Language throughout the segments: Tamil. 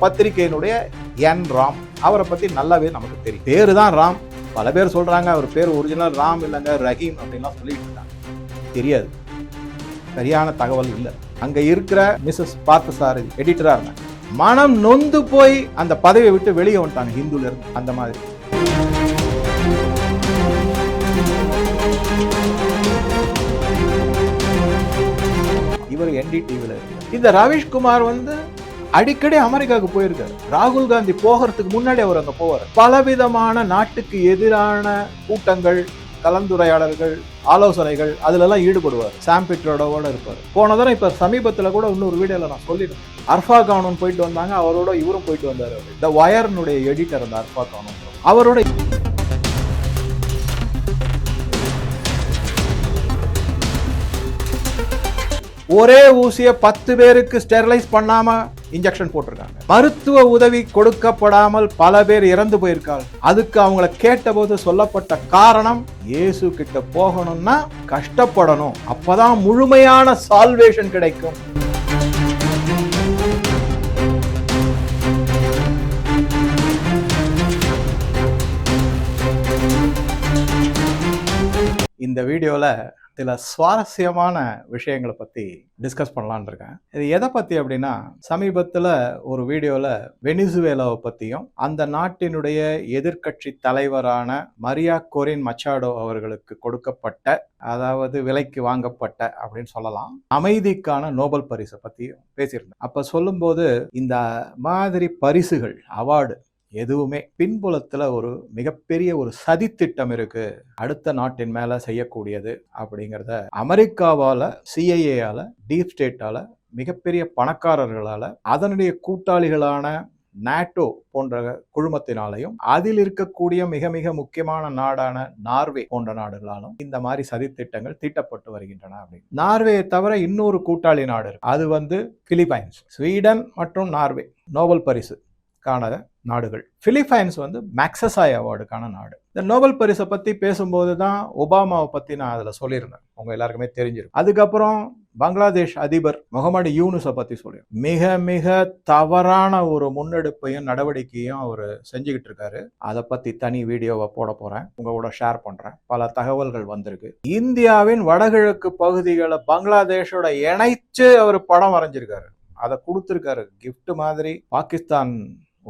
பத்திரிகையினுடைய என் ராம். அவரை பற்றி நல்லாவே நமக்கு தெரியும். பேர் தான் ராம். பல பேர் சொல்கிறாங்க அவர் பேர் ஒரிஜினல் ராம் இல்லைங்க ரஹீம் அப்படின்லாம் சொல்லிட்டு இருக்காங்க. தெரியாது. சரியான தகவல் இல்லை. அங்கே இருக்கிற மிஸ்ஸஸ் பார்த்தசாரதி எடிட்டராக இருந்தாங்க. மனம் நொந்து போய் அந்த பதவியை விட்டு வெளியே வந்துட்டாங்க ஹிந்துல இருந்து. அந்த மாதிரி. இவர் என்டிடிவியில் இந்த ரவீஷ்குமார் வந்து அடிக்கடி அமெரிக்காவுக்கு போயிருக்காரு. ராகுல் காந்தி போகிறதுக்கு முன்னாடி அவர் அங்க போவார். பலவிதமான நாட்டுக்கு எதிரான கூட்டங்கள் கலந்துரையாடல்கள் ஆலோசனைகள் அதுல எல்லாம் ஈடுபடுவார். சாம் பிட்ரோடோட இருப்பார். போன தடவை இப்ப சமீபத்துல கூட இன்னொரு வீடியோல நான் சொல்லிடுறேன் அர்ஃபா கானூன் போயிட்டு வந்தாங்க அவரோட இவரும் போயிட்டு வந்தார் இந்த வயர்னுடைய எடிட்டர் அந்த அர்ஃபா கானூன் அவரோட ஒரே ஊசியை பத்து பேருக்கு ஸ்டெர்லைஸ் பண்ணாமல் இன்ஜெக்ஷன் போட்டிருக்காங்க. மருத்துவ உதவி கொடுக்கப்படாமல் பல பேர் இறந்து போயிருக்காள் அதுக்கு அவங்கள கேட்டபோது சொல்லப்பட்ட காரணம் இயேசு கிட்ட போகணும்னா கஷ்டப்படணும். அப்பதான் முழுமையான சால்வேஷன் கிடைக்கும். இந்த வீடியோவில் சில சுவாரஸ்யமான விஷயங்களை பற்றி டிஸ்கஸ் பண்ணலான்னு இருக்கேன். இது எதை பற்றி அப்படின்னா சமீபத்தில் ஒரு வீடியோவில் வெனிசுவேலாவை பற்றியும் அந்த நாட்டினுடைய எதிர்க்கட்சி தலைவரான மரியா கொரின் மச்சாடோ அவர்களுக்கு கொடுக்கப்பட்ட அதாவது விலைக்கு வாங்கப்பட்ட அப்படின்னு சொல்லலாம் அமைதிக்கான நோபல் பரிசை பற்றியும் பேசியிருந்தேன். அப்போ சொல்லும்போது இந்த மாதிரி பரிசுகள் அவார்டு எதுவுமே பின்புலத்துல ஒரு மிகப்பெரிய ஒரு சதித்திட்டம் இருக்கு. அடுத்த நாட்டின் மேல செய்யக்கூடியது அப்படிங்கிறத அமெரிக்காவால சிஐஏயால டீப் ஸ்டேட்டால மிகப்பெரிய பணக்காரர்களால அதனுடைய கூட்டாளிகளான நாட்டோ போன்ற குழுமத்தினாலையும் அதில் இருக்கக்கூடிய மிக மிக முக்கியமான நாடான நார்வே போன்ற நாடுகளாலும் இந்த மாதிரி சதித்திட்டங்கள் தீட்டப்பட்டு வருகின்றன அப்படின்னு. நார்வேயை தவிர இன்னொரு கூட்டாளி நாடு அது வந்து பிலிப்பைன்ஸ். ஸ்வீடன் மற்றும் நார்வே. நோபல் பரிசு. காண நாடுகள். பிலிப்பைன்ஸ் வந்து மேக்சசாய் அவார்டுக்கான நாடு. இந்த நோபல் பரிசை பற்றி பேசும்போது தான் ஒபாமாவை பற்றி நான் அதில் சொல்லியிருந்தேன். உங்கள் எல்லாருக்குமே தெரிஞ்சிருக்கும். அதுக்கப்புறம் பங்களாதேஷ் அதிபர் முகமது யூனுஸை பற்றி சொல்லியிருக்கேன் மிக மிக தவறான ஒரு முன்னெடுப்பையும் நடவடிக்கையும் அவர் செஞ்சுக்கிட்டு இருக்காரு. அதை பற்றி தனி வீடியோவை போட போகிறேன் உங்கள் கூட ஷேர் பண்ணுறேன் பல தகவல்கள் வந்திருக்கு. இந்தியாவின் வடகிழக்கு பகுதிகளை பங்களாதேஷோட இணைச்சு அவர் படம் வரைஞ்சிருக்காரு. அதை கொடுத்துருக்காரு. கிஃப்ட் மாதிரி. பாகிஸ்தான்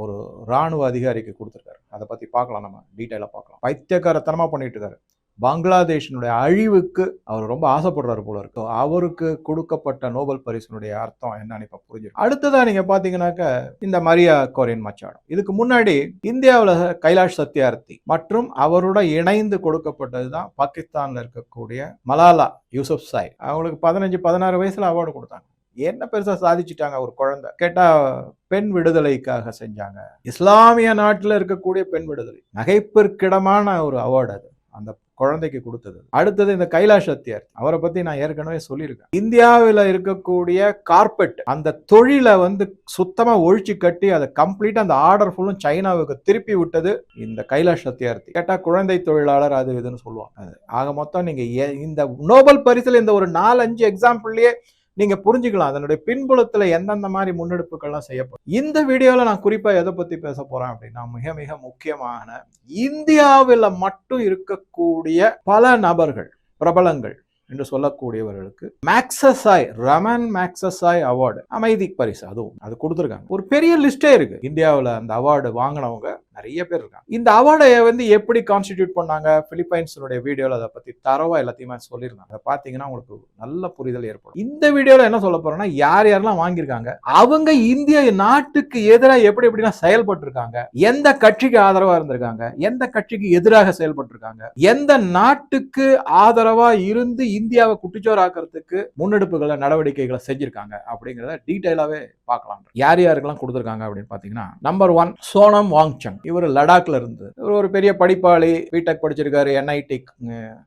ஒரு ராணுவ அதிகாரிக்கு கொடுத்துருக்காரு. அதை பற்றி பார்க்கலாம் நம்ம. டீட்டெயிலாக பார்க்கலாம். பைத்தியக்காரத்தனமாக பண்ணிட்டு இருக்காரு பங்களாதேஷினுடைய அழிவுக்கு அவர் ரொம்ப ஆசைப்படுறாரு போல இருக்கு. அவருக்கு கொடுக்கப்பட்ட நோபல் பரிசுனுடைய அர்த்தம் என்னன்னு இப்போ புரிஞ்சிடும். அடுத்ததாக நீங்கள் பார்த்தீங்கன்னாக்க இந்த மரியா கோரியன் மச்சாடம் இதுக்கு முன்னாடி இந்தியாவில் கைலாஷ் சத்யார்த்தி மற்றும் அவரோட இணைந்து கொடுக்கப்பட்டது தான் பாகிஸ்தானில் இருக்கக்கூடிய மலாலா யூசப் சாய். அவங்களுக்கு பதினஞ்சு பதினாறு வயசில் அவார்டு கொடுத்தாங்க. என்ன பெருசா சாதிச்சிட்டாங்க ஒரு குழந்தை? கேட்டா பெண் விடுதலைக்காக செஞ்சாங்க. இஸ்லாமிய நாட்டில் இருக்கக்கூடிய பெண் விடுதலை. நகைப்பிற்கிடமான ஒரு அவார்டு அது. அந்த குழந்தைக்கு கொடுத்தது. அடுத்தது இந்த கைலாஷ் சத்தியார் அவரை பத்தி நான் ஏற்கனவே சொல்லியிருக்கேன். இந்தியாவில் இருக்கக்கூடிய கார்பெட் அந்த தொழிலை வந்து சுத்தமா ஒழிச்சு கட்டி அதை கம்ப்ளீட்டா அந்த ஆர்டர் ஃபுல்லும் சைனாவுக்கு திருப்பி விட்டது இந்த கைலாஷ் சத்தியார்த்தி கேட்டா குழந்தை தொழிலாளர் அது இதுன்னு சொல்லுவாங்க. ஆக மொத்தம் நீங்க எ- இந்த நோபல் பரிசில் இந்த ஒரு நாலஞ்சு எக்ஸாம்பிள்லயே நீங்க புரிஞ்சுக்கலாம் அதனுடைய பின்புலத்துல எந்தெந்த மாதிரி முன்னெடுப்புகள்லாம் செய்யப்படும். இந்த வீடியோல நான் குறிப்பா எதை பத்தி பேச போறேன் அப்படின்னா மிக மிக முக்கியமான இந்தியாவில் மட்டும் இருக்கக்கூடிய பல நபர்கள் பிரபலங்கள் என்று சொல்லக்கூடியவர்களுக்கு மேக்சஸாய் ரமன் மேக்சஸாய் அவார்டு அமைதி பரிசு அதுவும் அது கொடுத்துருக்காங்க. ஒரு பெரிய லிஸ்டே இருக்கு. இந்தியாவில் அந்த அவார்டு வாங்கினவங்க நிறைய பேர் இருக்காங்க. இந்த அவார்டை வந்து எப்படி கான்ஸ்டிடியூட் பண்ணாங்க? பிலிப்பைன்ஸினுடைய வீடியோவில் அதை பற்றி தரவா எல்லாத்தையுமே சொல்லியிருந்தாங்க. அதை பார்த்தீங்கன்னா உங்களுக்கு நல்ல புரிதல் ஏற்படும். இந்த வீடியோவில் என்ன சொல்ல போறோம்னா யார் யாரெல்லாம் வாங்கியிருக்காங்க? அவங்க இந்திய நாட்டுக்கு எதிராக எப்படி எப்படிலாம் செயல்பட்டிருக்காங்க? எந்த கட்சிக்கு ஆதரவா இருந்திருக்காங்க? எந்த கட்சிக்கு எதிராக செயல்பட்டிருக்காங்க? எந்த நாட்டுக்கு ஆதரவா இருந்து இந்தியாவை குட்டிச்சோராக்கிறதுக்கு முன்னெடுப்புகளை நடவடிக்கைகளை செஞ்சிருக்காங்க? அப்படிங்கிறத டீட்டெயிலாவே பார்க்கலாம் யார் யாருக்கெல்லாம் கொடுத்துருக்காங்க அப்படின்னு பார்த்தீங்கன்னா நம்பர் ஒன் சோனம் வாங்சங் இவர் லடாக்ல இருந்து. இவர் ஒரு பெரிய படிப்பாளி பிடெக் படிச்சிருக்காரு என்ஐடி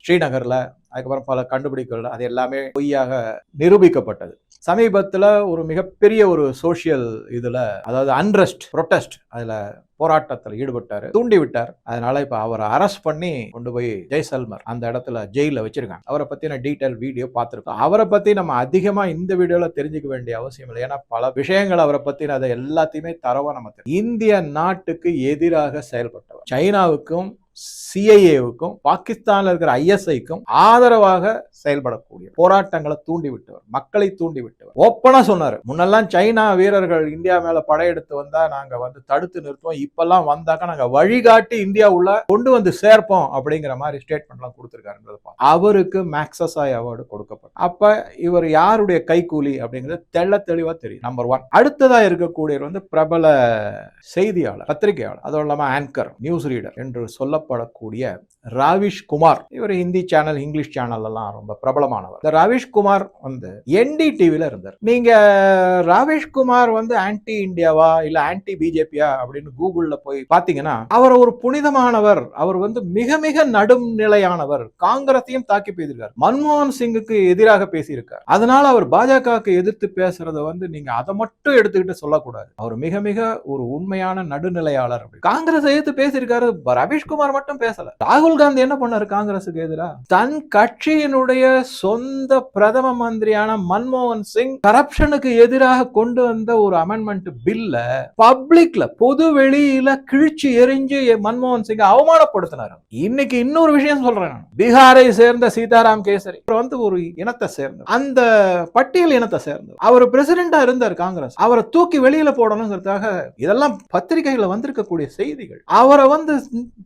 ஸ்ரீநகர்ல. அதுக்கப்புறம் பல கண்டுபிடிப்புகள் அது எல்லாமே பொய்யாக நிரூபிக்கப்பட்டது. சமீபத்தில் ஒரு மிகப்பெரிய ஒரு சோஷியல் இதில் அதாவது அன்ரெஸ்ட் ப்ரொட்டஸ்ட் அதில் போராட்டத்தில் ஈடுபட்டார். தூண்டி விட்டார் அதனால இப்போ அவரை அரெஸ்ட் பண்ணி கொண்டு போய் ஜெய்சல்மர் அந்த இடத்துல ஜெயிலில் வச்சிருக்காங்க. அவரை பற்றின டீட்டெயில் வீடியோ பார்த்துருக்கோம். அவரை பற்றி நம்ம அதிகமாக இந்த வீடியோவில் தெரிஞ்சுக்க வேண்டிய அவசியம் இல்லை. ஏன்னா பல விஷயங்கள் அவரை பற்றின அதை எல்லாத்தையுமே தரவாக நம்ம தெரியும். இந்திய நாட்டுக்கு எதிராக செயல்பட்டவர். சைனாவுக்கும் சிஐஏவுக்கும் பாகிஸ்தானில் இருக்கிற ஐஎஸ்ஐக்கும் ஆதரவாக செயல்படக்கூடிய போராட்டங்களை தூண்டிவிட்டவர் மக்களை தூண்டிவிட்டவர். ஓப்பனாக சொன்னார் முன்னெல்லாம் சைனா வீரர்கள் இந்தியா மேலே படையெடுத்து வந்தால் நாங்கள் வந்து தடுத்து நிறுத்துவோம் இப்பெல்லாம் வந்தாக்க நாங்கள் வழிகாட்டி இந்தியா உள்ள கொண்டு வந்து சேர்ப்போம் அப்படிங்கிற மாதிரி ஸ்டேட்மெண்ட்லாம் கொடுத்திருக்காருன்றது அவருக்கு மேக்சஸாய் அவார்டு கொடுக்கப்படும் அப்போ இவர் யாருடைய கைக்கூலி அப்படிங்கிறது தெள்ள தெளிவாக தெரியும். நம்பர் ஒன் அடுத்ததாக இருக்கக்கூடியவர் வந்து பிரபல செய்தியாளர் பத்திரிகையாளர் அதுவும் இல்லாமல் ஆங்கர் நியூஸ் ரீடர் என்று சொல்ல சொல்லப்படக்கூடிய ராவிஷ் குமார். இவர் ஹிந்தி சேனல் இங்கிலீஷ் சேனல் எல்லாம் ரொம்ப பிரபலமானவர். இந்த ராவிஷ் குமார் வந்து என்டி டிவில இருந்தார். நீங்க ராவிஷ் குமார் வந்து ஆன்டி இந்தியாவா இல்ல ஆன்டி பிஜேபியா அப்படின்னு கூகுள்ல போய் பாத்தீங்கன்னா அவர் ஒரு புனிதமானவர் அவர் வந்து மிக மிக நடுநிலையானவர் காங்கிரஸையும் தாக்கி பேசியிருக்கார். மன்மோகன் சிங்குக்கு எதிராக பேசியிருக்கார். அதனால அவர் பாஜகவுக்கு எதிர்த்து பேசுறத வந்து நீங்க அதை மட்டும் எடுத்துக்கிட்டு சொல்லக்கூடாது. அவர் மிக மிக ஒரு உண்மையான நடுநிலையாளர் காங்கிரஸ் எதிர்த்து பேசியிருக்காரு ரவிஷ்குமார் மட்டும் பேசல. ராகுல் காந்தி என்ன பண்ணாரு காங்கிரஸுக்கு எதிராக தன் கட்சியினுடைய சொந்த பிரதம மந்திரியான மன்மோகன் சிங் கரப்ஷனுக்கு எதிராக கொண்டு வந்த ஒரு அமெண்ட்மெண்ட் பில்ல பப்ளிக்ல பொது வெளியில கிழிச்சு எரிஞ்சு மன்மோகன் சிங் அவமானப்படுத்தினார். இன்னைக்கு இன்னொரு விஷயம் சொல்றேன் பீகாரை சேர்ந்த சீதாராம் கேசரி வந்து ஒரு இனத்தை சேர்ந்து அந்த பட்டியல் இனத்தை சேர்ந்தவர். அவர் பிரசிடென்டா இருந்தார் காங்கிரஸ். அவரை தூக்கி வெளியில போடணுங்கிறதுக்காக இதெல்லாம் பத்திரிகைகளை வந்திருக்கக்கூடிய செய்திகள். அவரை வந்து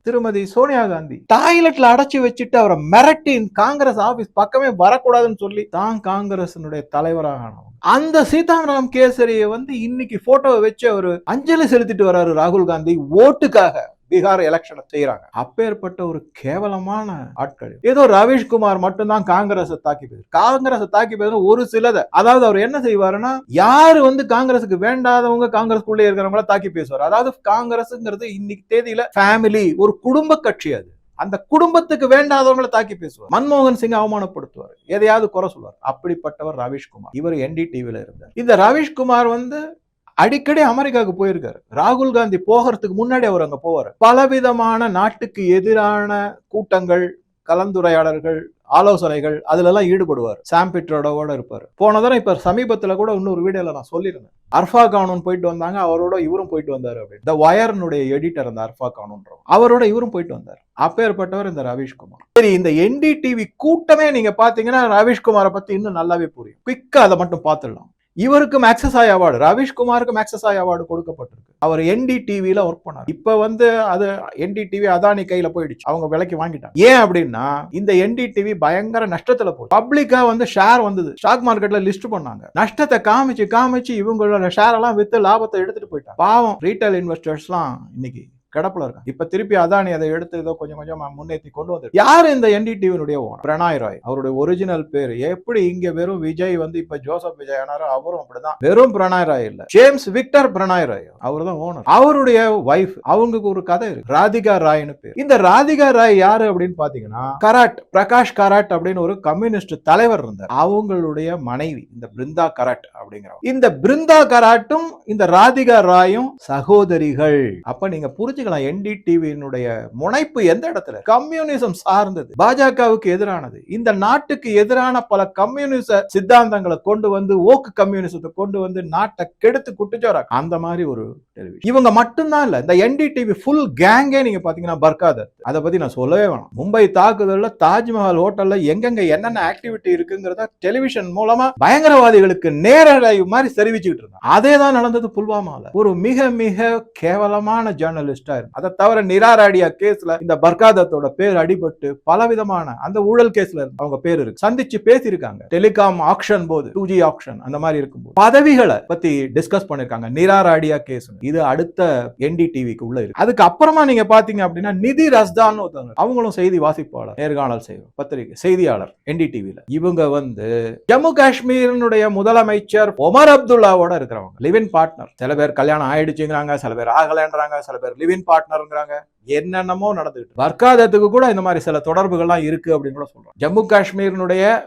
திருமதி சோனியா காந்தி டாய்லெட்ல அடைச்சு வச்சுட்டு அவரை மிரட்டி காங்கிரஸ் ஆபீஸ் பக்கமே வரக்கூடாதுன்னு சொல்லி தான் காங்கிரசினுடைய தலைவராக அந்த அந்த சீதாராம் கேசரியை வந்து இன்னைக்கு போட்டோவை வச்சு அவர் அஞ்சலி செலுத்திட்டு வர்றாரு ராகுல் காந்தி ஓட்டுக்காக. பீகார் எலெக்ஷனை செய்யறாங்க. அப்பேற்பட்ட ஒரு கேவலமான ஆட்கள். ஏதோ ரவீஷ்குமார் மட்டும்தான் காங்கிரஸ் தாக்கி பேசு காங்கிரஸ் தாக்கி பேச ஒரு சிலத. அதாவது அவர் என்ன செய்வாருன்னா யாரு வந்து காங்கிரஸுக்கு வேண்டாதவங்க காங்கிரஸ்குள்ளே இருக்கிறவங்கள தாக்கி பேசுவார். அதாவது காங்கிரஸ்ங்கிறது இன்னைக்கு தேதியில ஃபேமிலி ஒரு குடும்ப கட்சி அது. அந்த குடும்பத்துக்கு வேண்டாதவங்களை தாக்கி பேசுவார். மன்மோகன் சிங் அவமானப்படுத்துவார். எதையாவது குறை சொல்வார். அப்படிப்பட்டவர் ரவீஷ்குமார். இவர் என்டிடிவில இருந்தார். இந்த ரவீஷ்குமார் வந்து அடிக்கடி அமெரிக்காவுக்கு போயிருக்காரு. ராகுல் காந்தி போகிறதுக்கு முன்னாடி அவர் அங்க போவார். பலவிதமான நாட்டுக்கு எதிரான கூட்டங்கள் கலந்துரையாடல்கள் ஆலோசனைகள் அதுல எல்லாம் ஈடுபடுவார். சாம் பிட்ரோடோட இருப்பார். போன தடவை இப்ப சமீபத்துல கூட இன்னொரு வீடியோல நான் சொல்லியிருந்தேன். அர்ஃபா கானூன் போயிட்டு வந்தாங்க அவரோட இவரும் போயிட்டு வந்தாரு அப்படின்னு. த வயர்னுடைய எடிட்டர் அந்த அர்ஃபா கானூன்ற அவரோட இவரும் போயிட்டு வந்தார். அப்பேற்பட்டவர் இந்த ரவீஷ்குமார். சரி இந்த என்டிடிவி கூட்டமே நீங்க பாத்தீங்கன்னா ரவீஷ்குமாரை பத்தி இன்னும் நல்லாவே புரியும். குவிக்கா அதை மட்டும் பார்த்துடலாம் இவருக்கு ஆய் அவார்டு ரவீஷ்குமாருக்கு ஆய் அவார்டு கொடுக்கப்பட்டிருக்கு. அவர் என்டிடிவில ஒர்க் பண்ணார். இப்ப வந்து அது என்டிடிவி அதானி கையில போயிடுச்சு. அவங்க விலைக்கு வாங்கிட்டாங்க. ஏன் அப்படின்னா இந்த என்டிடிவி பயங்கர நஷ்டத்துல போகுது பப்ளிக்கா வந்து ஷேர் வந்தது. ஸ்டாக் மார்க்கெட்ல லிஸ்ட் பண்ணாங்க. நஷ்டத்தை காமிச்சு காமிச்சு இவங்களோட ஷேர் எல்லாம் வித்து லாபத்தை எடுத்துட்டு போயிட்டாங்க. பாவம் ரீட்டைல் இன்வெஸ்டர்ஸ்லாம் இன்னைக்கு கிடப்புல இருக்காங்க. இப்ப திருப்பி அதானி அதை எடுத்து ஏதோ கொஞ்சம் கொஞ்சம் முன்னேற்றி கொண்டு வந்து யார் இந்த என்டிடிவினுடைய ஓனர் பிரணாய் ராய். அவருடைய ஒரிஜினல் பேர். எப்படி இங்க வெறும் விஜய் வந்து இப்ப ஜோசப் விஜய் ஆனாரோ அவரும் அப்படிதான். வெறும் பிரணாய் ராய் இல்ல. James Victor Pranoy Roy. அவர் தான் ஓனர் அவருடைய ஒய்ஃப் அவங்களுக்கு ஒரு கதை இருக்கு. ராதிகா ராய்னு பேர். இந்த ராதிகா ராய் யாரு அப்படின்னு பாத்தீங்கன்னா கராட் பிரகாஷ் கராட் அப்படின்னு ஒரு கம்யூனிஸ்ட் தலைவர் இருந்தார். அவங்களுடைய மனைவி இந்த பிருந்தா கராட் அப்படிங்கிறவங்க இந்த பிருந்தா கராட்டும் இந்த ராதிகா ராயும் சகோதரிகள். அப்ப நீங்க புரிஞ்சு புரிஞ்சுக்கலாம் என்டிடிவியினுடைய முனைப்பு எந்த இடத்துல? கம்யூனிசம் சார்ந்தது. பாஜகவுக்கு எதிரானது. இந்த நாட்டுக்கு எதிரான பல கம்யூனிச சித்தாந்தங்களை கொண்டு வந்து ஓக்கு கம்யூனிசத்தை கொண்டு வந்து நாட்டை கெடுத்து குட்டிச்சோறாங்க அந்த மாதிரி ஒரு டெலிவிஷன் இவங்க மட்டும்தான் இல்ல இந்த என்டிடிவி ஃபுல் கேங்கே நீங்க பாத்தீங்கன்னா பர்காதர் அதை பத்தி நான் சொல்லவே வேணாம். மும்பை தாக்குதல்ல தாஜ்மஹால் ஹோட்டல்ல எங்கெங்க என்னென்ன ஆக்டிவிட்டி இருக்குங்கிறத டெலிவிஷன் மூலமா பயங்கரவாதிகளுக்கு நேரலை மாதிரி தெரிவிச்சுக்கிட்டு இருந்தாங்க. அதே தான் நடந்தது புல்வாமால. ஒரு மிக மிக கேவலமான ஜேர்னலிஸ்ட் இருக்கு அதை தவிர நிராராடியா கேஸ்ல இந்த பர்காதத்தோட பேர் அடிபட்டு பலவிதமான அந்த ஊழல் கேஸ்ல அவங்க பேர் இருக்கு. சந்திச்சு பேசியிருக்காங்க. டெலிகாம் ஆக்ஷன் போது டூ ஜி ஆக்ஷன் அந்த மாதிரி இருக்கும்போது. பதவிகளை பத்தி டிஸ்கஸ் பண்ணிருக்காங்க நிராராடியா கேஸ். இது அடுத்த என்டி டிவிக்கு உள்ள இருக்கு. அதுக்கு அப்புறமா நீங்க பாத்தீங்க அப்படின்னா நிதி ரஸ்தான் ஒருத்தவங்க அவங்களும் செய்தி வாசிப்பாளர் நேர்காணல் செய்வோம் பத்திரிகை செய்தியாளர் என்டி டிவில இவங்க வந்து ஜம்மு காஷ்மீரினுடைய முதலமைச்சர் ஒமர் அப்துல்லாவோட இருக்கிறவங்க. லிவின் பார்ட்னர் சில பேர் கல்யாணம் ஆயிடுச்சுங்கிறாங்க சில பேர் ஆகலைன்றாங்க சில பேர் லிவின் பார்ட்னருங்கிறாங்க என்னென்னமோ நடந்துகிட்டு வர்க்காதத்துக்கு கூட இந்த மாதிரி சில தொடர்புகள்லாம் இருக்கு அப்படின்னு கூட சொல்றோம் ஜம்மு காஷ்மீரினுடைய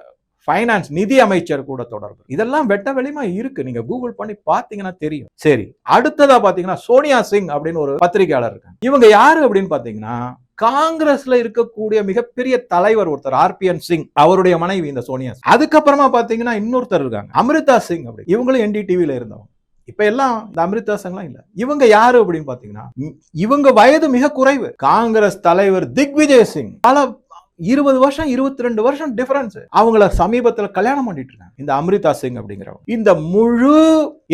ஃபைனான்ஸ் நிதி அமைச்சர் கூட தொடர்பு. இதெல்லாம் வெட்ட வெளிமா இருக்கு. நீங்க கூகுள் பண்ணி பாத்தீங்கன்னா தெரியும். சரி அடுத்ததா பாத்தீங்கன்னா சோனியா சிங் அப்படின்னு ஒரு பத்திரிகையாளர் இருக்காங்க. இவங்க யாரு அப்படின்னு பாத்தீங்கன்னா காங்கிரஸ்ல இருக்கக்கூடிய மிகப்பெரிய தலைவர் ஒருத்தர் ஆர்பிஎன் சிங் அவருடைய மனைவி இந்த சோனியா சிங். அதுக்கப்புறமா பாத்தீங்கன்னா இன்னொருத்தர் இருக்காங்க. அமிர்தா சிங் அப்படி. இவங்களும் என்டிடிவில இருந்தவங்க. இப்ப எல்லாம் இந்த அமிர்தா சிங்லாம் இல்ல. இவங்க யாரு அப்படின்னு பாத்தீங்கன்னா இவங்க வயது மிக குறைவு. காங்கிரஸ் தலைவர் திக்விஜய் சிங். பல இருபது வருஷம் இருபத்தி ரெண்டு வருஷம் டிஃபரன்ஸ் அவங்கள சமீபத்துல கல்யாணம் பண்ணிட்டு இருக்காங்க இந்த அமிர்தா சிங் அப்படிங்கிறவங்க. இந்த முழு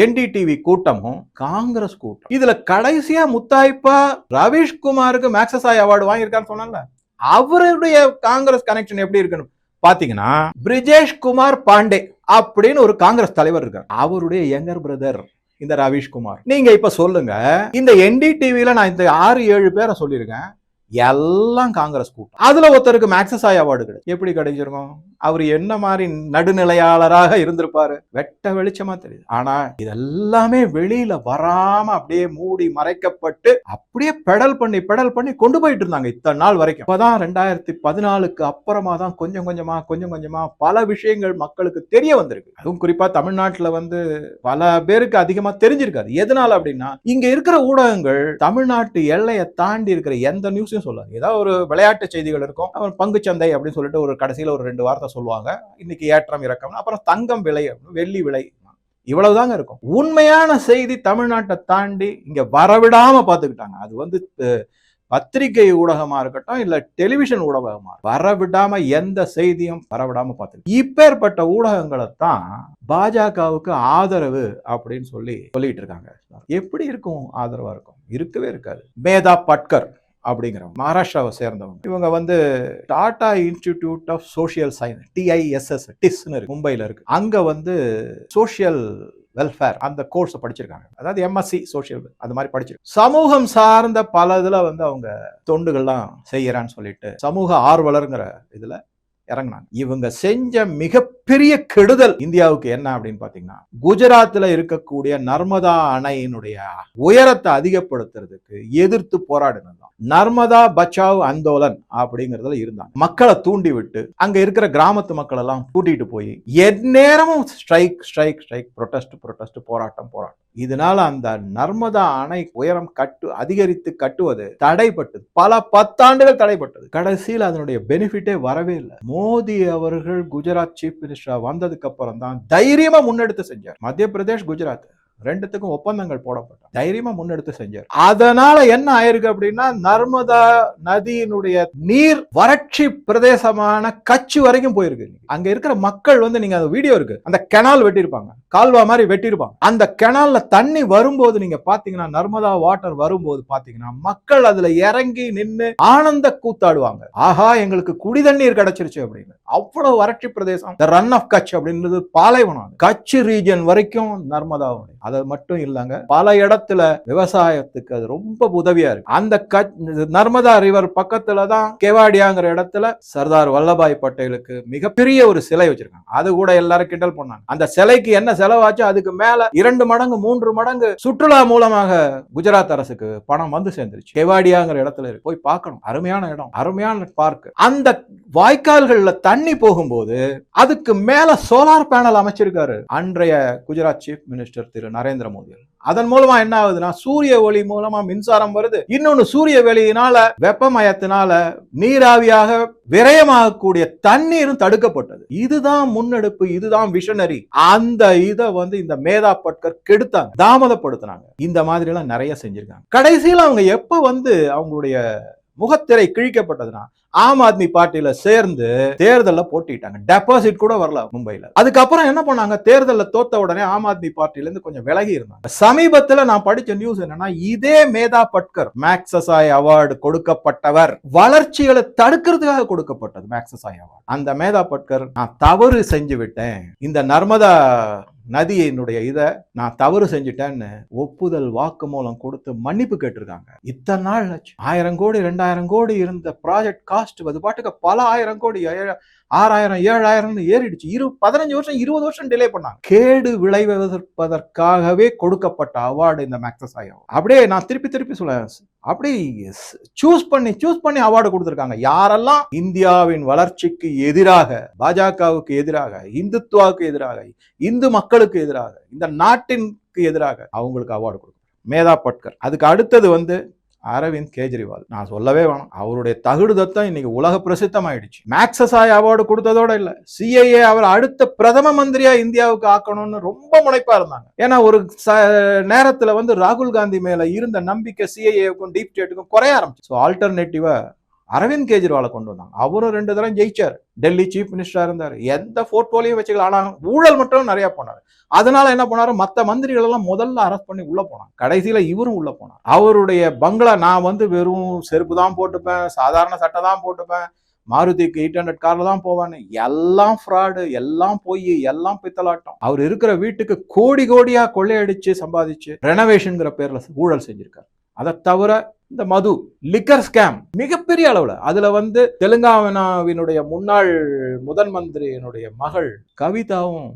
என்டிடிவி கூட்டமும் காங்கிரஸ் கூட்டம். இதுல கடைசியா முத்தாய்ப்பா ரவீஷ்குமாருக்கு மேக்சசாய் அவார்டு வாங்கியிருக்கான்னு சொன்னால அவருடைய காங்கிரஸ் கனெக்ஷன் எப்படி இருக்குன்னு பாத்தீங்கன்னா பிரிஜேஷ் குமார் பாண்டே அப்படின்னு ஒரு காங்கிரஸ் தலைவர் இருக்கார். அவருடைய யங்கர் பிரதர் இந்த ரவீஷ்குமார். நீங்க இப்ப சொல்லுங்க இந்த என்டிடிவியில நான் இந்த ஆறு ஏழு பேரை சொல்லியிருக்கேன். எல்லாம் காங்கிரஸ் கூட்டம். அதுல ஒருத்தருக்கு மேக்சசாய் அவார்டு கிடைக்கும் எப்படி கிடைச்சிருக்கும்? அவர் என்ன மாதிரி நடுநிலையாளராக இருந்திருப்பாரு? வெட்ட வெளிச்சமா தெரியுது. ஆனா இதெல்லாமே வெளியில வராம அப்படியே மூடி மறைக்கப்பட்டு அப்படியே பெடல் பண்ணி பெடல் பண்ணி கொண்டு போயிட்டு இருந்தாங்க இத்தனை நாள் வரைக்கும். இப்பதான் ரெண்டாயிரத்தி பதினாலுக்கு அப்புறமா தான் கொஞ்சம் கொஞ்சமா கொஞ்சம் கொஞ்சமா பல விஷயங்கள் மக்களுக்கு தெரிய வந்திருக்கு. அதுவும் குறிப்பா தமிழ்நாட்டுல வந்து பல பேருக்கு அதிகமா தெரிஞ்சிருக்காது. எதனால அப்படின்னா இங்க இருக்கிற ஊடகங்கள் தமிழ்நாட்டு எல்லையை தாண்டி இருக்கிற எந்த நியூஸையும் சொல்லாது. ஏதாவது ஒரு விளையாட்டு செய்திகள் இருக்கும். அப்புறம் பங்குச்சந்தை அப்படின்னு சொல்லிட்டு ஒரு கடைசியில ஒரு ரெண்டு வார்த்தை சொல்லுவாங்க. இன்னைக்கு ஏற்றம் இறக்கம். அப்புறம் தங்கம் விலை வெள்ளி விலை. இவ்வளவுதாங்க இருக்கும். உண்மையான செய்தி தமிழ்நாட்டை தாண்டி இங்க வரவிடாம பாத்துக்கிட்டாங்க அது வந்து பத்திரிகை ஊடகமா இருக்கட்டும் இல்ல டெலிவிஷன் ஊடகமா வரவிடாம எந்த செய்தியும் வரவிடாம பார்த்து இப்பேற்பட்ட ஊடகங்களை தான் பாஜகவுக்கு ஆதரவு அப்படின்னு சொல்லி சொல்லிட்டு இருக்காங்க. எப்படி இருக்கும் ஆதரவா இருக்கும்? இருக்கவே இருக்காது. மேதா பட்கர். அப்படிங்கிறவங்க மகாராஷ்டிராவை சேர்ந்தவங்க. இவங்க வந்து Tata institute of social science TISS டிஸ்னு இருக்கு மும்பையில் இருக்கு. அங்கே வந்து சோஷியல் வெல்ஃபேர் அந்த கோர்ஸை படிச்சிருக்காங்க. அதாவது எம்எஸ்சி சோஷியல் அந்த மாதிரி படிச்சிருக்காங்க. சமூகம் சார்ந்த பல இதில் வந்து அவங்க தொண்டுகள்லாம் செய்யறான்னு சொல்லிட்டு சமூக ஆர்வலருங்கிற இதில் இறங்கினாங்க. இவங்க செஞ்ச மிகப்பெரிய கெடுதல் இந்தியாவுக்கு என்ன அப்படின்னு பாத்தீங்கன்னா குஜராத்ல இருக்கக்கூடிய நர்மதா அணையினுடைய உயரத்தை அதிகப்படுத்துறதுக்கு எதிர்த்து போராடினதுதான் நர்மதா பச்சாவ் அந்தோலன் அப்படிங்கறதுல இருந்தாங்க. மக்களை தூண்டி விட்டு அங்க இருக்கிற கிராமத்து மக்கள் எல்லாம் கூட்டிட்டு போய் எந்நேரமும் strike strike strike protest protest போராட்டம் போராட்டம். இதனால அந்த நர்மதா அணை உயரம் கட்டு அதிகரித்து கட்டுவது தடைப்பட்டது பல பத்தாண்டுகள் தடைப்பட்டது கடைசியில் அதனுடைய பெனிஃபிட்டே வரவே இல்லை. மோடி அவர்கள் குஜராத் சீஃப் மினிஸ்டரா வந்ததுக்கு அப்புறம் தான் தைரியமா முன்னெடுத்து செஞ்சார். மத்திய பிரதேஷ் குஜராத். ரெண்டுத்துக்கும் ஒப்பந்தங்கள் போடப்பட்ட தைரியமா முன்னெடுத்து செஞ்சார். அதனால என்ன ஆயிருக்கு அப்படின்னா நர்மதா நதியினுடைய நீர் வறட்சி பிரதேசமான கட்சி வரைக்கும் போயிருக்கு அங்க இருக்கிற மக்கள் வந்து நீங்க அந்த வீடியோ இருக்கு அந்த கெனால் வெட்டியிருப்பாங்க. கால்வா மாதிரி வெட்டியிருப்பாங்க. அந்த கெனால்ல தண்ணி வரும்போது நீங்க பாத்தீங்கன்னா நர்மதா வாட்டர் வரும்போது பாத்தீங்கன்னா மக்கள் அதுல இறங்கி நின்னு ஆனந்த கூத்தாடுவாங்க. ஆஹா எங்களுக்கு குடி தண்ணீர் கிடைச்சிருச்சு அப்படின்னு. அவ்வளவு வறட்சி பிரதேசம். ரன் ஆஃப் கட்ச் அப்படின்றது பாலைவனம் கட்ச் ரீஜன் வரைக்கும் நர்மதா அது மட்டும் இல்லைங்க பல இடத்துல விவசாயத்துக்கு அது ரொம்ப உதவியா இருக்கு. அந்த க நர்மதா ரிவர் பக்கத்துல தான் கெவாடியாங்கிற இடத்துல சர்தார் வல்லபாய் பட்டேலுக்கு மிகப்பெரிய ஒரு சிலை வச்சிருக்காங்க. அது கூட எல்லாரும் கிண்டல் பண்ணாங்க. அந்த சிலைக்கு என்ன செலவாச்சோ? அதுக்கு மேல இரண்டு மடங்கு மூன்று மடங்கு சுற்றுலா மூலமாக குஜராத் அரசுக்கு பணம் வந்து சேர்ந்துருச்சு. கேவாடியாங்கிற இடத்துல இருக்கு. போய் பார்க்கணும். அருமையான இடம். அருமையான பார்க் அந்த வாய்க்கால்கள்ல தண்ணி போகும்போது அதுக்கு மேல சோலார் பேனல் அமைச்சிருக்காரு அன்றைய குஜராத் சீஃப் மினிஸ்டர் திரு நரேந்திர மோடி அதன் மூலமா என்ன ஆகுதுன்னா சூரிய ஒளி மூலமா மின்சாரம் வருது. இன்னொன்னு சூரிய வெளியினால வெப்பமயத்தினால நீராவியாக விரயமாகக்கூடிய தண்ணீரும் தடுக்கப்பட்டது. இதுதான் முன்னெடுப்பு இதுதான் விஷனரி அந்த இதை வந்து இந்த மேதா பட்கர் கெடுத்தாங்க தாமதப்படுத்தினாங்க. இந்த மாதிரி எல்லாம் நிறைய செஞ்சிருக்காங்க. கடைசியில அவங்க எப்ப வந்து அவங்களுடைய முகத்திரை கிழிக்கப்பட்டதுன்னா ஆம் ஆத்மி பார்ட்டியில சேர்ந்து தேர்தல்ல போட்டிட்டாங்க. டெபாசிட் கூட வரல மும்பைல. அதுக்கப்புறம் என்ன பண்ணாங்க? தேர்தலில் தோத்த உடனே ஆம் ஆத்மி பார்ட்டில இருந்து கொஞ்சம் விலகி இருந்தாங்க. சமீபத்துல நான் படிச்ச நியூஸ் என்னன்னா இதே மேதா பட்கர் மேக்ஸசாய் அவார்டு கொடுக்கப்பட்டவர். வளர்ச்சிகளை தடுக்கிறதுக்காக கொடுக்கப்பட்டது மேக்ஸசாய் அவார்டு அந்த மேதா பட்கர் நான் தவறு செஞ்சு விட்டேன். இந்த நர்மதா நதியினுடைய இதை நான் தவறு செஞ்சுட்டேன்னு ஒப்புதல் வாக்கு மூலம் கொடுத்து மன்னிப்பு கேட்டிருக்காங்க. இத்தனை நாள் ஆயிரம் கோடி ரெண்டாயிரம் கோடி இருந்த ப்ராஜெக்ட் காஸ்ட் அது பாட்டுக்கு பல ஆயிரம் கோடி ஆறாயிரம் ஏழாயிரம்னு ஏறிடுச்சு. இரு பதினஞ்சு வருஷம் இருபது வருஷம் டிலே பண்ணாங்க. கேடு விளைவிப்பதற்காகவே கொடுக்கப்பட்ட அவார்டு இந்த மேக்சஸ் ஆயம் அப்படியே நான் திருப்பி திருப்பி சொல்ல அப்படி சூஸ் பண்ணி சூஸ் பண்ணி அவார்டு கொடுத்துருக்காங்க. யாரெல்லாம் இந்தியாவின் வளர்ச்சிக்கு எதிராக பாஜகவுக்கு எதிராக இந்துத்துவாவுக்கு எதிராக இந்து மக்களுக்கு எதிராக இந்த நாட்டிற்கு எதிராக அவங்களுக்கு அவார்டு கொடுக்கும் மேதா பட்கர். அதுக்கு அடுத்தது வந்து அரவிந்த் கெஜ்ரிவால். நான் சொல்லவே வேணும். அவருடைய தகுடு தத்தம் இன்னைக்கு உலக பிரசித்தமாயிடுச்சு. மேக்ஸசாய் அவார்டு கொடுத்ததோட இல்ல. சிஐஏ அவர் அடுத்த பிரதம மந்திரியா இந்தியாவுக்கு ஆக்கணும்னு ரொம்ப முனைப்பா இருந்தாங்க. ஏன்னா ஒரு ச- நேரத்துல வந்து ராகுல் காந்தி மேல இருந்த நம்பிக்கை சிஐஏவுக்கும் டீப் ஸ்டேட்டுக்கும் குறைய ஆரம்பிச்சு. ஸோ ஆல்டர்னேட்டிவா அரவிந்த் கெஜ்ரிவாலை கொண்டு வந்தாங்க. அவரும் ரெண்டு தடவை ஜெயிச்சார். டெல்லி சீஃப் மினிஸ்டராக இருந்தார். எந்த போர்ட்போலியும் வச்சுக்கலாம் ஆனால் ஊழல் மட்டும் நிறையா போனார். அதனால என்ன பண்ணாரு? மற்ற மந்திரிகள் எல்லாம் முதல்ல அரெஸ்ட் பண்ணி உள்ளே போனாங்க. கடைசியில் இவரும் உள்ளே போனார். அவருடைய பங்களா நான் வந்து வெறும் செருப்பு தான் போட்டுப்பேன் சாதாரண சட்டை தான் போட்டுப்பேன் மாருதிக்கு எயிட் ஹண்ட்ரட் காரில் தான் போவான்னு. எல்லாம் ஃப்ராடு எல்லாம் போய் எல்லாம் பித்தலாட்டம். அவர் இருக்கிற வீட்டுக்கு கோடி கோடியாக கொள்ளையடிச்சு சம்பாதிச்சு ரெனோவேஷனுங்கிற பேரில் ஊழல் செஞ்சிருக்காரு. அதை தவிர இந்த மது லிக்கர் ஸ்கேம் மிகப்பெரிய அளவில். அதில் வந்து தெலுங்கானாவினுடைய முன்னாள் முதன் மந்திரியினுடைய மகள் கவிதாவும்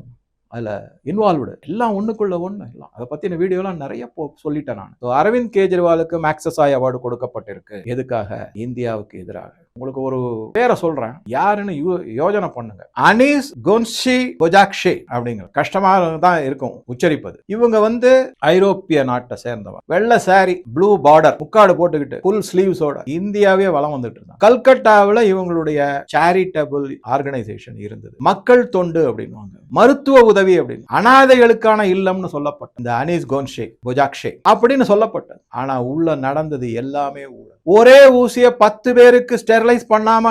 அதில் இன்வால்வ்டு எல்லாம் ஒன்றுக்குள்ள ஒன்று எல்லாம். அதை பற்றின வீடியோலாம் நிறைய போ சொல்லிட்டேன் நான். ஸோ அரவிந்த் கெஜ்ரிவாலுக்கு மேக்ஸசாய் அவார்டு கொடுக்கப்பட்டிருக்கு. எதுக்காக? இந்தியாவுக்கு எதிராக. உங்களுக்கு ஒரு பேரை சொல்றேன். யாருன்னு யோ- யோசனை பண்ணுங்க. அனீஸ் கொன்சி பொஜாக்ஷே அப்படிங்கிற கஷ்டமாக தான் இருக்கும் உச்சரிப்பது. இவங்க வந்து ஐரோப்பிய நாட்டை சேர்ந்தவன் வெள்ளை சாரி ப்ளூ பார்டர் முக்காடு போட்டுக்கிட்டு ஃபுல் ஸ்லீவ்ஸோட இந்தியாவே வளம் வந்துட்டு இருந்தாங்க. கல்கட்டாவில் இவங்களுடைய சேரிட்டபிள் ஆர்கனைசேஷன் இருந்தது. மக்கள் தொண்டு அப்படின்வாங்க மருத்துவ உதவி அப்படின்னு. அனாதைகளுக்கான இல்லம்னு சொல்லப்பட்ட இந்த அனீஸ் கோன்ஷே பொஜாக்ஷே அப்படின்னு சொல்லப்பட்டது. ஆனா உள்ள நடந்தது எல்லாமே ஊழல். ஒரே ஊசியை பத்து பேருக்கு ஸ்டெர்லைஸ் பண்ணாம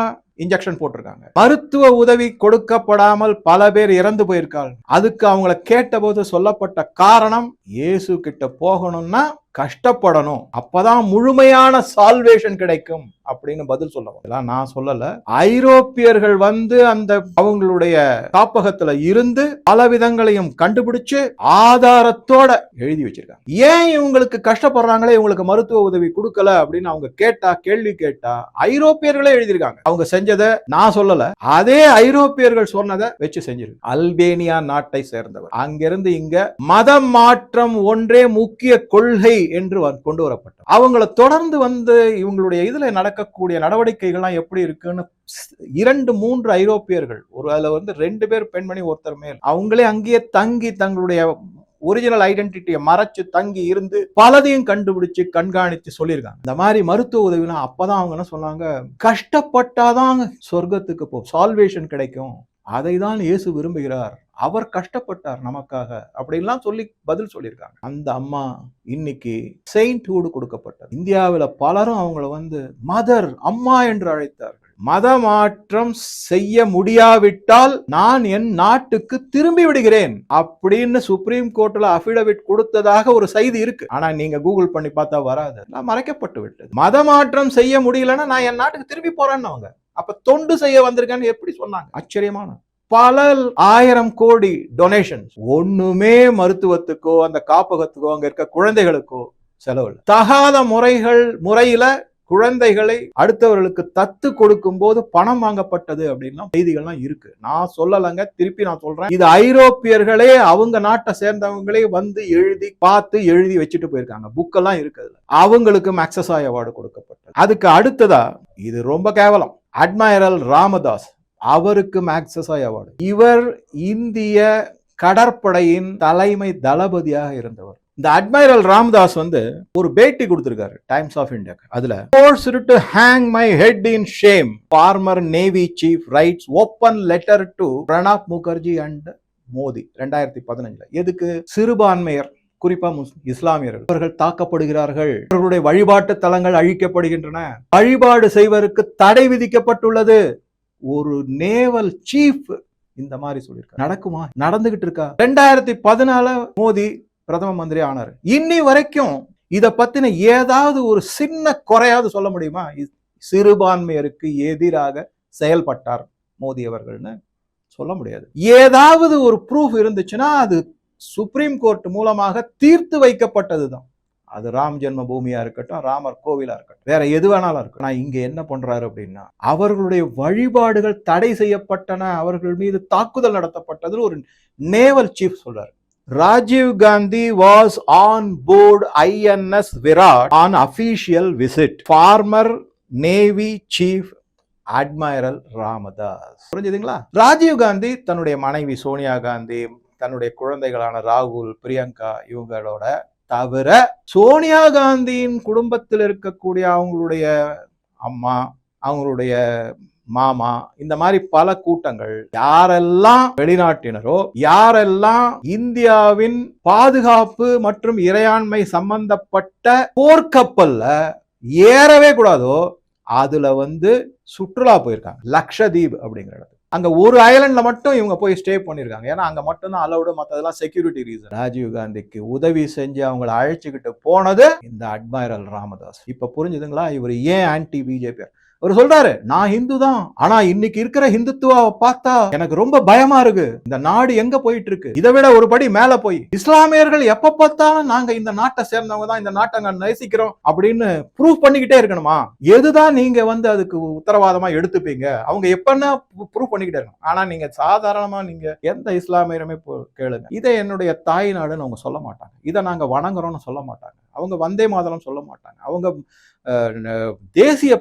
இன்ஜெக்ஷன் போட்டிருக்காங்க. மருத்துவ உதவி கொடுக்கப்படாமல் பல பேர் இறந்து போயிருக்காங்க. அதுக்கு அவங்கள கேட்டபோது சொல்லப்பட்ட காரணம் இயேசு கிட்ட போகணும்னா கஷ்டப்படணும். அப்பதான் முழுமையான சால்வேஷன் கிடைக்கும் அப்படின்னு பதில் சொல்லுவோம். இதெல்லாம் நான் சொல்லல. ஐரோப்பியர்கள் வந்து அந்த அவங்களுடைய காப்பகத்துல இருந்து பல விதங்களையும் கண்டுபிடிச்சு ஆதாரத்தோட எழுதி வச்சிருக்காங்க. ஏன் இவங்களுக்கு கஷ்டப்படுறாங்களே இவங்களுக்கு மருத்துவ உதவி கொடுக்கல அப்படின்னு அவங்க கேட்டா கேள்வி கேட்டா ஐரோப்பியர்களே எழுதியிருக்காங்க. அவங்க செஞ்சதை நான் சொல்லல. அதே ஐரோப்பியர்கள் சொன்னதை வச்சு செஞ்சிருக்கு அல்பேனியா நாட்டை சேர்ந்தவர். அங்கிருந்து இங்க மதம் மாற்றம் ஒன்றே முக்கிய கொள்கை என்று கொண்டு வரப்பட்டது. அவங்கள தொடர்ந்து வந்து இவங்களுடைய இதுல நடக்கக்கூடிய நடவடிக்கைகள்லாம் எப்படி இருக்குன்னு இரண்டு மூன்று ஐரோப்பியர்கள் ஒரு அதுல வந்து ரெண்டு பேர் பெண்மணி ஒருத்தர் மேல் அவங்களே அங்கேயே தங்கி தங்களுடைய ஒரிஜினல் ஐடென்டிட்டியை மறைச்சு தங்கி இருந்து பலதையும் கண்டுபிடிச்சு கண்காணித்து சொல்லியிருக்காங்க. இந்த மாதிரி மருத்துவ உதவிலாம் அப்பதான் அவங்க என்ன சொன்னாங்க கஷ்டப்பட்டாதான் சொர்க்கத்துக்கு போ சால்வேஷன் கிடைக்கும். அதை தான் இயேசு விரும்புகிறார். அவர் கஷ்டப்பட்டார் நமக்காக அப்படின்லாம் சொல்லி பதில் சொல்லியிருக்காங்க. அந்த அம்மா இன்னைக்கு செயின்ட்ஹூடு கொடுக்கப்பட்டது. இந்தியாவில் பலரும் அவங்கள வந்து மதர் அம்மா என்று அழைத்தார்கள். மத மாற்றம் செய்ய முடியாவிட்டால் நான் என் நாட்டுக்கு திரும்பி விடுகிறேன் அப்படின்னு சுப்ரீம் கோர்ட்ல அபிடவிட் கொடுத்ததாக ஒரு செய்தி இருக்கு. ஆனா நீங்க கூகுள் பண்ணி பார்த்தா வராது. எல்லாம் மறைக்கப்பட்டு விட்டது. மத மாற்றம் செய்ய முடியலன்னா நான் என் நாட்டுக்கு திரும்பி போறேன்னு அவங்க அப்ப தொண்டு செய்ய வந்திருக்கேன்னு எப்படி சொன்னாங்க? ஆச்சரியமான பல ஆயிரம் கோடி டொனேஷன்ஸ் ஒண்ணுமே மருத்துவத்துக்கோ அந்த காப்பகத்துக்கோ அங்க இருக்க குழந்தைகளுக்கோ செலவு தகாத முறைகள் முறையில குழந்தைகளை அடுத்தவர்களுக்கு தத்து கொடுக்கும் போது பணம் வாங்கப்பட்டது அப்படின்லாம் செய்திகள்லாம் இருக்கு. நான் சொல்லலைங்க திருப்பி நான் சொல்றேன். இது ஐரோப்பியர்களே அவங்க நாட்டை சேர்ந்தவங்களே வந்து எழுதி பார்த்து எழுதி வச்சுட்டு போயிருக்காங்க. புக்கெல்லாம் இருக்குது அவங்களுக்கு மேக்சஸாய் அவார்டு கொடுக்கப்பட்டது. அதுக்கு அடுத்ததா இது ரொம்ப கேவலம். அட்மைரல் ராமதாஸ் அவருக்கு மேக்சஸாய் அவார்டு இவர் இந்திய கடற்படையின் தலைமை தளபதியாக இருந்தவர். இந்த அட்மைரல் ராமதாஸ் வந்து ஒரு பேட்டி கொடுத்திருக்காரு டைம்ஸ் ஆஃப் இந்தியா அதுல forced to hang my head in shame former navy chief writes open letter to Pranab Mukherjee and Modi ரெண்டாயிரத்தி பதினஞ்சுல. எதுக்கு? சிறுபான்மையர் குறிப்பா முஸ் இஸ்லாமியர்கள் அவர்கள் தாக்கப்படுகிறார்கள். அவர்களுடைய வழிபாட்டு தலங்கள் அழிக்கப்படுகின்றன. வழிபாடு செய்வதற்கு தடை விதிக்கப்பட்டுள்ளது. ஒரு நேவல் சீஃப் இந்த மாதிரி சொல்லியிருக்காரு. நடக்குமா? நடந்துகிட்டு இருக்கா? ரெண்டாயிரத்தி பதினால மோடி பிரதம மந்திரி ஆனார். இன்னி வரைக்கும் இதை பத்தின ஏதாவது ஒரு சின்ன குறையாவது சொல்ல முடியுமா? சிறுபான்மையருக்கு எதிராக செயல்பட்டார் மோடி அவர்கள்னு சொல்ல முடியாது. ஏதாவது ஒரு ப்ரூஃப் இருந்துச்சுன்னா அது சுப்ரீம் கோர்ட் மூலமாக தீர்த்து வைக்கப்பட்டதுதான். அது ராம் ஜென்ம பூமியா இருக்கட்டும் ராமர் கோவிலா இருக்கட்டும். வேற எது வேணாலும் இருக்கட்டும். நான் இங்க என்ன பண்றாரு அப்படின்னா அவர்களுடைய வழிபாடுகள் தடை செய்யப்பட்டன அவர்கள் மீது தாக்குதல் நடத்தப்பட்டது ஒரு நேவல் சீஃப் சொல்றாரு. Rajiv Gandhi was on board INS Viraat on official visit former navy chief admiral Ramdas புரிஞ்சுதுங்களா? ராஜீவ் காந்தி தன்னுடைய மனைவி சோனியா காந்தி தன்னுடைய குழந்தைகளான ராகுல் பிரியங்கா இவங்களோட தவிர சோனியா காந்தியின் குடும்பத்தில் இருக்கக்கூடிய அவங்களுடைய அம்மா அவங்களுடைய மாமா இந்த மாதிரி பல கூட்டங்கள் யாரெல்லாம் வெளிநாட்டினரோ யாரெல்லாம் இந்தியாவின் பாதுகாப்பு மற்றும் இறையாண்மை சம்பந்தப்பட்ட போர்க்கப்பல்ல ஏறவே கூடாதோ அதுல வந்து சுற்றுலா போயிருக்காங்க. லக்ஷதீப் அப்படிங்கிற இடத்துல. அங்கே ஒரு ஐலண்டில் மட்டும் இவங்க போய் ஸ்டே பண்ணியிருக்காங்க ஏன்னா அங்க மட்டும்தான் அலௌடு மற்றதெல்லாம் செக்யூரிட்டி ரீசன் ராஜீவ் காந்திக்கு உதவி செஞ்சு அவங்கள அழைச்சிக்கிட்டு போனது இந்த அட்மைரல் ராமதாஸ். இப்போ புரிஞ்சுதுங்களா? இவர் ஏன் ஆன்டி பிஜேபி அவர் சொல்றாரு நான் ஹிந்து தான் ஆனா இன்னைக்கு இருக்கிற ஹிந்துத்துவாவை பார்த்தா எனக்கு ரொம்ப பயமா இருக்கு. இந்த நாடு எங்க போயிட்டு இருக்கு இதை விட ஒரு படி மேல போய் இஸ்லாமியர்கள் எப்ப பார்த்தாலும் நாங்க இந்த நாட்டை சேர்ந்தவங்க தான் இந்த நாட்டை நாங்க நேசிக்கிறோம் அப்படின்னு ப்ரூவ் பண்ணிக்கிட்டே இருக்கணுமா? எதுதான் நீங்க வந்து அதுக்கு உத்தரவாதமா எடுத்துப்பீங்க? அவங்க எப்பன்னா ப்ரூவ் பண்ணிக்கிட்டே இருக்கணும். ஆனா நீங்க சாதாரணமா நீங்க எந்த இஸ்லாமியருமே கேளுங்க. இதை என்னுடைய தாய் நாடுன்னு அவங்க சொல்ல மாட்டாங்க. இதை நாங்க வணங்குறோம்னு சொல்ல மாட்டாங்க. அவங்க வந்தே மாதரம் சொல்ல மாட்டாங்க. அவங்க தேசிய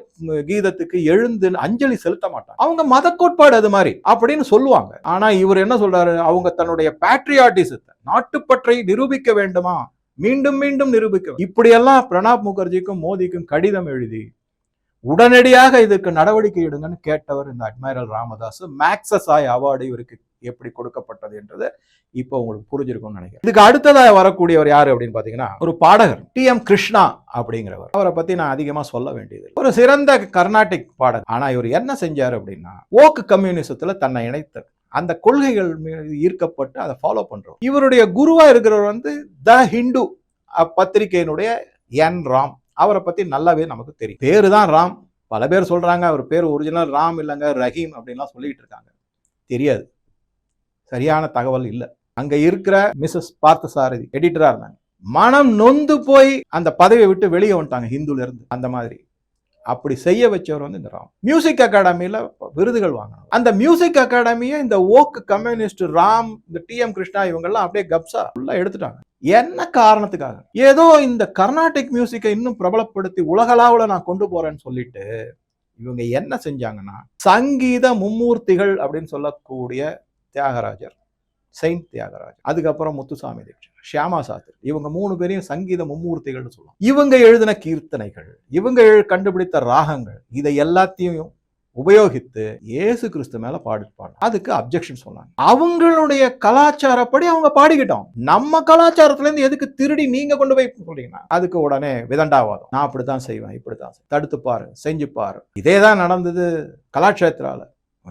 கீதத்துக்கு எழுந்து அஞ்சலி செலுத்த மாட்டாங்க. அவங்க மத கோட்பாடு அது மாதிரி அப்படின்னு சொல்லுவாங்க. ஆனா இவர் என்ன சொல்றாரு? அவங்க தன்னுடைய பேட்ரியாட்டிசத்தை நாட்டுப்பற்றை நிரூபிக்க வேண்டுமா? மீண்டும் மீண்டும் நிரூபிக்க இப்படியெல்லாம் பிரணாப் முகர்ஜிக்கும் மோடிக்கும் கடிதம் எழுதி உடனடியாக இதுக்கு நடவடிக்கை எடுங்கன்னு கேட்டவர் இந்த அட்மைரல் ராமதாஸ் மேக்சஸாய் அவார்டு இவருக்கு எப்படி கொடுக்கப்பட்டது என்றது இப்போ உங்களுக்கு புரிஞ்சிருக்கும்னு நினைக்கிறேன். இதுக்கு அடுத்ததாக வரக்கூடியவர் யாரு அப்படின்னு பார்த்தீங்கன்னா ஒரு பாடகர். டி எம் கிருஷ்ணா அப்படிங்கிறவர். அவரை பத்தி நான் அதிகமா சொல்ல வேண்டியது ஒரு சிறந்த கர்நாடிக் பாடகர். ஆனால் இவர் என்ன செஞ்சாரு அப்படின்னா ஓக்கு கம்யூனிசத்துல தன்னை இணைத்தார் அந்த கொள்கைகள் மீது ஈர்க்கப்பட்டு அதை ஃபாலோ பண்றோம் இவருடைய குருவா இருக்கிறவர் வந்து த ஹிந்து அஹ், பத்திரிகையினுடைய என் ராம். அவரை பத்தி நல்லாவே நமக்கு தெரியும். பேர் தான் ராம். பல பேர் சொல்றாங்க அவர் பேர் ஒரிஜினல் ராம் இல்லைங்க ரஹீம் அப்படின்லாம் சொல்லிட்டு இருக்காங்க. தெரியாது. சரியான தகவல் இல்லை. அங்க இருக்கிற மிஸ்ஸஸ் பார்த்தசாரதி எடிட்டரா இருந்தாங்க. மனம் நொந்து போய் அந்த பதவியை விட்டு வெளியே வந்துட்டாங்க ஹிந்துல இருந்து அந்த மாதிரி. அப்படி செய்ய வச்சவர் வந்து இந்த ராம். மியூசிக் அகாடமியில விருதுகள் வாங்கினாங்க. அந்த மியூசிக் அகாடமியை இந்த ஓக் கம்யூனிஸ்ட் ராம் இந்த டி எம் கிருஷ்ணா இவங்கெல்லாம் அப்படியே கப்சா ஃபுல்லா எடுத்துட்டாங்க. என்ன காரணத்துக்காக? ஏதோ இந்த கர்நாடிக் மியூசிக்கை இன்னும் பிரபலப்படுத்தி உலகளாவில் நான் கொண்டு போறேன்னு சொல்லிட்டு இவங்க என்ன செஞ்சாங்கன்னா சங்கீத மும்மூர்த்திகள் அப்படின்னு சொல்லக்கூடிய தியாகராஜர் செயின்ட் தியாகராஜ் அதுக்கப்புறம் முத்துசாமி தீட்சிதர் ஷியாமா சாஸ்திரி இவங்க மூணு பேரையும் சங்கீத மும்மூர்த்திகள்னு சொல்லுவோம் இவங்க எழுதின கீர்த்தனைகள் இவங்க எழு- கண்டுபிடித்த ராகங்கள் இதை எல்லாத்தையும் உபயோகித்து இயேசு கிறிஸ்து மேல பாடிப்பாங்க அதுக்கு அப்ஜெக்ஷன் சொன்னாங்க. அவங்களுடைய கலாச்சாரப்படி அவங்க பாடிக்கிட்டோம். நம்ம கலாச்சாரத்துல இருந்து எதுக்கு திருடி நீங்க கொண்டு போய் சொல்றீங்கன்னா அதுக்கு உடனே விதண்டாவாதம். நான் அப்படித்தான் செய்வேன் இப்படித்தான் செய்வேன். தடுத்து பாரு செஞ்சு பாரு இதே தான் நடந்தது கலாட்சேத்திரால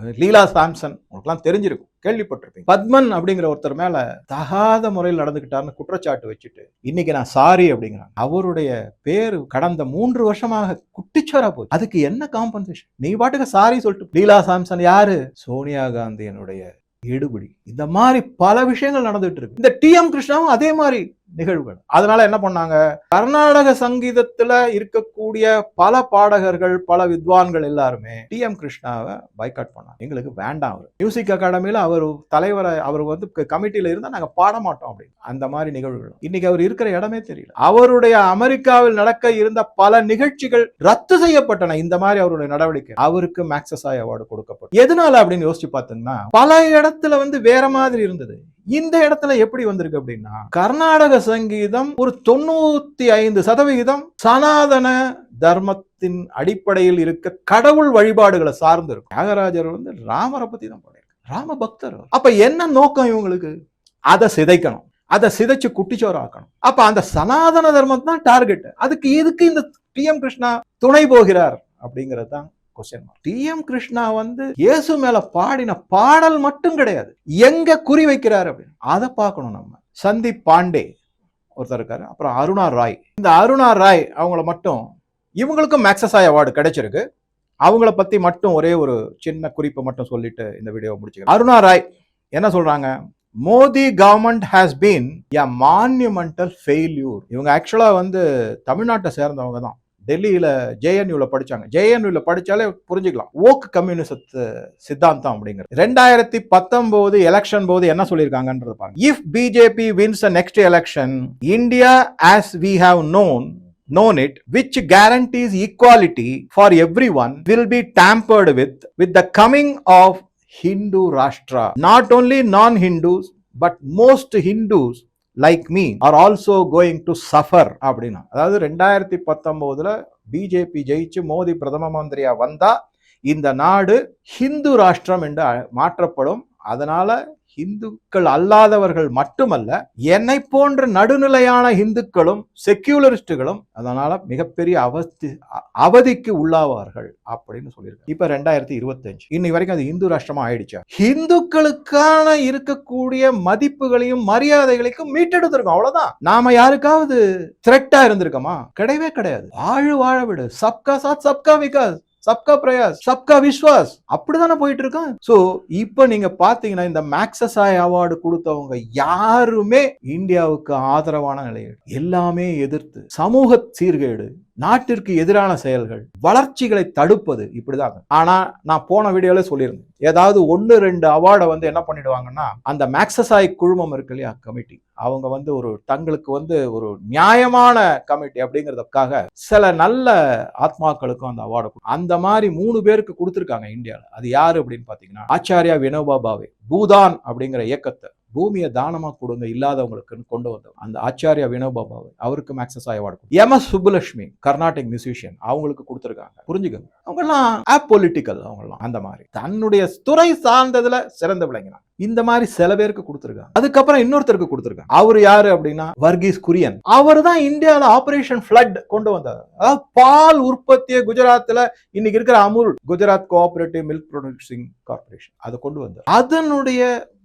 லீலா சாம்சன். உங்களுக்குலாம் தெரிஞ்சிருக்கும். கேள்விப்பட்டிருப்பீங்க. பத்மன் அப்படிங்கிற ஒருத்தர் மேல தகாத முறையில் நடந்துக்கிட்டாருன்னு குற்றச்சாட்டு வச்சுட்டு இன்னைக்கு நான் சாரி அப்படிங்கிறாங்க. அவருடைய பேர் கடந்த மூன்று வருஷமாக குட்டிச்சோரா போச்சு. அதுக்கு என்ன காம்பன்சேஷன் நீ பாட்டுக்கு சாரி சொல்லிட்டு லீலா சாம்சன் யாரு? சோனியா காந்தியனுடைய எடுபடி இந்த மாதிரி பல விஷயங்கள் நடந்துட்டு இருக்கு. இந்த டி எம் கிருஷ்ணாவும் அதே மாதிரி நிகழ்வுகள். அதனால என்ன பண்ணாங்க? கர்நாடக சங்கீதத்துல இருக்கக்கூடிய பல பாடகர்கள் பல வித்வான்கள் எல்லாருமே டி எம் கிருஷ்ணாவை பைக்காட் பண்ணாங்க. எங்களுக்கு வேண்டாம் அவர். மியூசிக் அகாடமியில அவர் தலைவரை அவர் வந்து கமிட்டியில இருந்தா நாங்க பாட மாட்டோம் அப்படின்னு. அந்த மாதிரி நிகழ்வுகள். இன்னைக்கு அவர் இருக்கிற இடமே தெரியல. அவருடைய அமெரிக்காவில் நடக்க இருந்த பல நிகழ்ச்சிகள் ரத்து செய்யப்பட்டன. இந்த மாதிரி அவருடைய நடவடிக்கை. அவருக்கு மேக்சஸாய் அவார்டு கொடுக்கப்படும் எதனால அப்படின்னு யோசிச்சு பார்த்தீங்கன்னா பல இடத்துல வந்து வேற மாதிரி இருந்தது. இந்த இடத்துல எப்படி வந்திருக்கு அப்படின்னா கர்நாடக சங்கீதம் ஒரு தொண்ணூத்தி ஐந்து சதவிகிதம் சனாதன தர்மத்தின் அடிப்படையில் இருக்க கடவுள் வழிபாடுகளை சார்ந்து இருக்கும் தியாகராஜர் வந்து ராமரை பத்தி தான் பாடியிருக்காரு. ராம பக்தர் அப்ப என்ன நோக்கம் இவங்களுக்கு? அதை சிதைக்கணும். அதை சிதைச்சு குட்டிச்சோராக்கணும் அப்ப அந்த சனாதன தர்மம் தான் டார்கெட் அதுக்கு எதுக்கு இந்த பி எம் கிருஷ்ணா துணை போகிறார் அப்படிங்கிறது தான் கொஸ்டின் டி எம் கிருஷ்ணா வந்து இயேசு மேல பாடின பாடல் மட்டும் கிடையாது. எங்க குறி வைக்கிறார் அப்படின்னு? அதை பார்க்கணும் நம்ம. சந்தீப் பாண்டே ஒருத்தர் இருக்காரு. அப்புறம் அருணா ராய். இந்த அருணா ராய் அவங்கள மட்டும் இவங்களுக்கும் மேக்ஸஸாய் அவார்டு கிடைச்சிருக்கு. அவங்கள பத்தி மட்டும் ஒரே ஒரு சின்ன குறிப்பை மட்டும் சொல்லிட்டு இந்த வீடியோவை முடிச்சுக்கிறேன். அருணா ராய் என்ன சொல்றாங்க? Modi government has been a monumental failure இவங்க ஆக்சுவலாக வந்து தமிழ்நாட்டை சேர்ந்தவங்க தான். டெல்லியில் ஜேஎன்யூவில் படிச்சாங்க. ஜேஎன்யூவில் படிச்சாலே புரிஞ்சுக்கலாம். ஓக் கம்யூனிசத்து சித்தாந்தம் அப்படிங்கிறது. ரெண்டாயிரத்தி பத்தொம்போது எலெக்ஷன் போது என்ன சொல்லியிருக்காங்கன்றது பாருங்க. If BJP wins the next election India as we have known known it which guarantees equality for everyone will be tampered with with the coming of hindu rashtra. Not only non hindus but most hindus like me are also going to suffer அப்படின்னா. அதாவது ரெண்டாயிரத்தி பத்தொம்போதில் பிஜேபி ஜெயிச்சு மோடி பிரதம மந்திரியாக வந்தால் இந்த நாடு ஹிந்து ராஷ்டிரம் என்று மாற்றப்படும். அதனால் இந்துக்கள் அல்லாதவர்கள் மட்டுமல்ல என்னை போன்ற நடுநிலையான இந்துக்களும் செக்யூலரிஸ்டுகளும் அதனால மிகப்பெரிய அவஸ்தி அவதிக்கு உள்ளாவார்கள் அப்படின்னு சொல்லியிருக்காங்க. இப்ப ரெண்டாயிரத்தி இருபத்தஞ்சு. இன்னை வரைக்கும் அது இந்து ராஷ்டிரமா ஆயிடுச்சா. இந்துக்களுக்கான இருக்கக்கூடிய மதிப்புகளையும் மரியாதைகளையும் மீட்டெடுத்திருக்கோம். அவ்வளவுதான். நாம யாருக்காவது த்ரெட்டா இருந்திருக்கோமா? கிடையவே கிடையாது. ஆழு வாழ விடு. சப்கா சாத் சப்கா விகாஸ். சப்கா பிரயாஸ் சப்கா விஸ்வாஸ். அப்படிதானே போயிட்டு இருக்கோம் சோ இப்போ நீங்க பாத்தீங்கன்னா இந்த மேக்ஸசாய் அவார்டு கொடுத்தவங்க யாருமே இந்தியாவுக்கு ஆதரவான நிலையில் எல்லாமே எதிர்த்து சமூக சீர்கேடு. நாட்டிற்கு எதிரான செயல்கள் வளர்ச்சிகளை தடுப்பது இப்படிதான். ஆனா நான் போன வீடியோல சொல்லியிருந்தேன். ஏதாவது ஒன்னு ரெண்டு அவார்டை வந்து என்ன பண்ணிடுவாங்கன்னா அந்த மேக்சசாய் குழுமம் இருக்கு இல்லையா கமிட்டி அவங்க வந்து ஒரு தங்களுக்கு வந்து ஒரு நியாயமான கமிட்டி அப்படிங்கிறதுக்காக சில நல்ல ஆத்மாக்களுக்கும் அந்த அவார்டு அந்த மாதிரி மூணு பேருக்கு கொடுத்துருக்காங்க இந்தியாவில் அது யாரு அப்படின்னு பாத்தீங்கன்னா ஆச்சாரியா வினோபா பாவே பூதான் அப்படிங்கிற இயக்கத்தை பூமியை தானமா கொடுங்க இல்லாதவங்களுக்கு கொண்டு வந்தவர். அந்த ஆச்சாரியா வினோபாபாவை அவருக்கு Magsaysay award M. S. Subbulakshmi Carnatic musician அவங்களுக்கு கொடுத்துருக்காங்க. புரிஞ்சுக்கோங்க. அவங்கெல்லாம் பொலிட்டிக்கல் அவங்கெல்லாம். அந்த மாதிரி. தன்னுடைய துறை சார்ந்ததுல சிறந்து விளங்கினாங்க. இந்த மாதிரி சில பேருக்கு கொடுத்துருக்காங்க. அதுக்கப்புறம் இன்னொருத்தருக்கு கொடுத்துருக்காங்க. அவர் யாரு அப்படின்னா வர்கீஸ் குரியன். அவர் தான் இந்தியாவில் ஆபரேஷன் ஃபிளட் கொண்டு வந்தார். அதாவது பால் உற்பத்தியை குஜராத்தில் இன்னைக்கு இருக்கிற Amul Gujarat cooperative milk producing corporation அதை கொண்டு வந்தார். அதனுடைய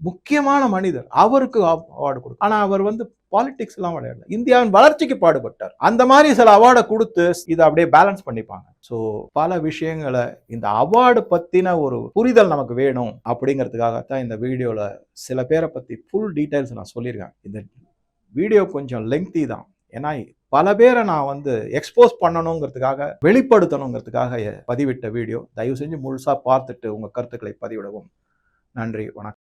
முக்கியமான மனிதர் அவருக்கு அவார்டு கொடுக்கும் ஆனால் அவர் வந்து பாலிடிக்ஸ் எல்லாம் விளையாடல. இந்தியாவின் வளர்ச்சிக்கு பாடுபட்டார். அந்த மாதிரி சில அவார்டை கொடுத்து இதை அப்படியே பேலன்ஸ் பண்ணிப்பாங்க. ஸோ பல விஷயங்களை இந்த அவார்டு பத்தின ஒரு புரிதல் நமக்கு வேணும் அப்படிங்கிறதுக்காகத்தான் இந்த வீடியோவில் சில பேரை பத்தி ஃபுல் டீட்டெயில்ஸ் நான் சொல்லியிருக்கேன். இந்த வீடியோ கொஞ்சம் லெங்தி தான். ஏன்னா பல பேரை நான் வந்து எக்ஸ்போஸ் பண்ணணுங்கிறதுக்காக வெளிப்படுத்தணுங்கிறதுக்காக பதிவிட்ட வீடியோ தயவு செஞ்சு முழுசாக பார்த்துட்டு உங்கள் கருத்துக்களை பதிவிடவும். நன்றி வணக்கம்.